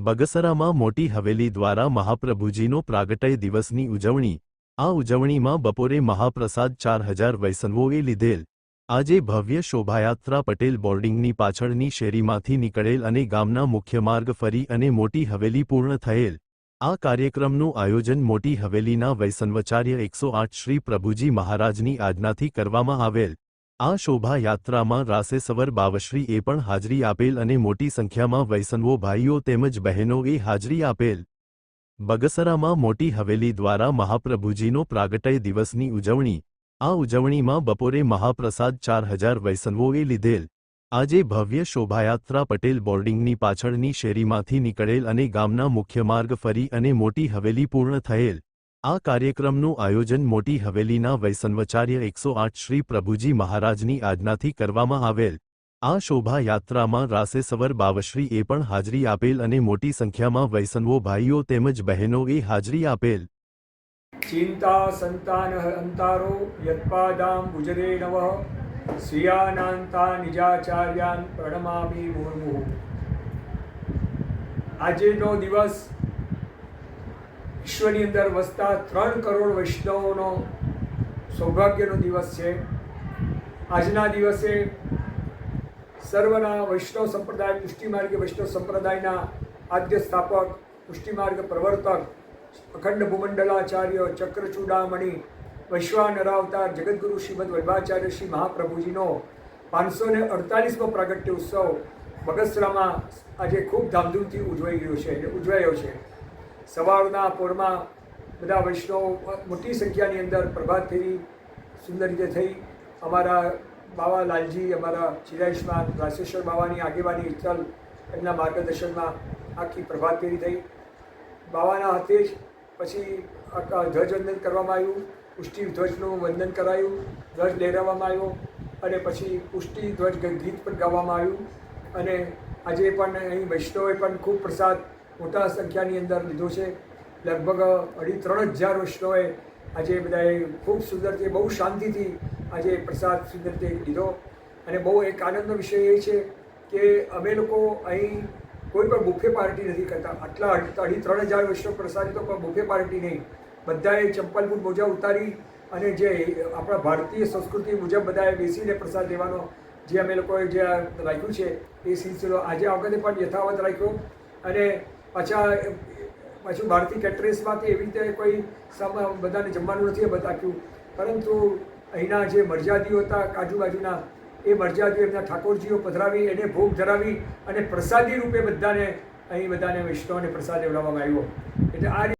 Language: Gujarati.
બગસરામાં મોટી હવેલી દ્વારા મહાપ્રભુજીનો પ્રાગટય દિવસની ઉજવણી. આ ઉજવણીમાં બપોરે મહાપ્રસાદ ચાર હજાર વૈષ્ણવોએ લીધેલ. આજે ભવ્ય શોભાયાત્રા પટેલ બોર્ડિંગની પાછળની શેરીમાંથી નીકળેલ અને ગામના મુખ્ય માર્ગ ફરી અને મોટી હવેલી પૂર્ણ થયેલ. આ કાર્યક્રમનું આયોજન મોટી હવેલીના વૈષ્ણવાચાર્ય એકસો આઠ શ્રી પ્રભુજી મહારાજની આજ્ઞાથી કરવામાં આવેલ. આ શોભાયાત્રામાં રાસેસવર બાવશ્રીએ પણ હાજરી આપેલ અને મોટી સંખ્યામાં વૈષ્ણવો ભાઈઓ તેમજ બહેનોએ હાજરી આપેલ. બગસરામાં મોટી હવેલી દ્વારા મહાપ્રભુજીનો પ્રાગટય દિવસની ઉજવણી. આ ઉજવણીમાં બપોરે મહાપ્રસાદ ચાર હજાર વૈષ્ણવોએ લીધેલ. આજે ભવ્ય શોભાયાત્રા પટેલ બોર્ડિંગની પાછળની શેરીમાંથી નીકળેલ અને ગામના મુખ્ય માર્ગ ફરી અને મોટી હવેલી પૂર્ણ થયેલ. આ કાર્યક્રમનું આયોજન મોટી હવેલીના વૈસનવચાર્ય એકસો આઠ શ્રી પ્રભુજી મહારાજની આજ્ઞાથી કરવામાં આવેલ. આ શોભાયાત્રામાં રાસેસવર બાવશ્રીએ પણ હાજરી આપેલ અને મોટી સંખ્યામાં વૈસનવો ભાઈઓ તેમજ બહેનોએ હાજરી આપેલ. ચિંતા સંતાન અંતારો યત્પાદામ ગુજરે નવ શ્રિયાનાંતા નિજાચાર્યાન પ્રણમામી મુર્મુહુ આજનો દિવસ વિશ્વની અંદર વસતા ત્રણ કરોડ વૈષ્ણવોનો સૌભાગ્યનો દિવસ છે. આજના દિવસે સર્વના વૈષ્ણવ સંપ્રદાય, પુષ્ટિમાર્ગ વૈષ્ણવ સંપ્રદાયના આદ્ય સ્થાપક, પુષ્ટિમાર્ગ પ્રવર્તક, અખંડ ભૂમંડલાચાર્ય ચક્રચૂડામણી, વૈશ્વાનરાવતાર, જગદગુરુ શ્રીમદ વૈભાચાર્ય શ્રી મહાપ્રભુજીનો પાંચસો ને અડતાલીસમો પ્રાગટ્ય ઉત્સવ બગસરામાં આજે ખૂબ ધામધૂમથી ઉજવાઈ રહ્યો છે અને ઉજવાયો છે. સવારના પોરમાં બધા વૈષ્ણવ મોટી સંખ્યાની અંદર પ્રભાત ફેરી સુંદર રીતે થઈ. અમારા બાવા લાલજી, અમારા ચિરાયુષ્માન રાસેશ્વર બાવાની આગેવાની હિચલ એમના માર્ગદર્શનમાં આખી પ્રભાત ફેરી થઈ. બાવાના હાથે જ પછી ધ્વજવંદન કરવામાં આવ્યું. પુષ્ટિ ધ્વજનું વંદન કરાયું, ધ્વજ લહેરાવવામાં આવ્યો અને પછી પુષ્ટિ ધ્વજ ગીત પણ ગાવામાં આવ્યું. અને આજે પણ અહીં વૈષ્ણવે પણ ખૂબ પ્રસાદ મોટા સંખ્યાની અંદર લીધો છે. લગભગ અઢી ત્રણ હજાર વૈષ્ણવે આજે બધાએ ખૂબ સુંદર રીતે, બહુ શાંતિથી આજે પ્રસાદ સુંદર રીતે લીધો. અને બહુ એક આનંદનો વિષય એ છે કે અમે લોકો અહીં કોઈ પણ બુફે પાર્ટી નથી કરતા. આટલા અઢી ત્રણ હજાર વૈષ્ણવ પ્રસાદી તો પણ બુફે પાર્ટી નહીં. બધાએ ચંપલ બૂટ મોજા ઉતારી અને જે આપણા ભારતીય સંસ્કૃતિ મુજબ બધાએ બેસીને પ્રસાદ લેવાનો જે અમે લોકોએ જે રાખ્યું છે એ સિલસિલો આજે આ વખતે પણ યથાવત રાખ્યો. અને પાછા, પાછું ભારતીય કેટરેસમાં એવી રીતે કોઈ બધાને જમવાનું નથી બતાવ્યું. પરંતુ અહીંના જે મરજાદીઓ હતા આજુબાજુના એ મરજાદીઓ એમના ઠાકોરજીઓ પધરાવી, એને ભોગ ધરાવી અને પ્રસાદી રૂપે બધાને અહીં બધાને વૈષ્ણવને પ્રસાદ લેવડાવવામાં આવ્યો. એટલે આ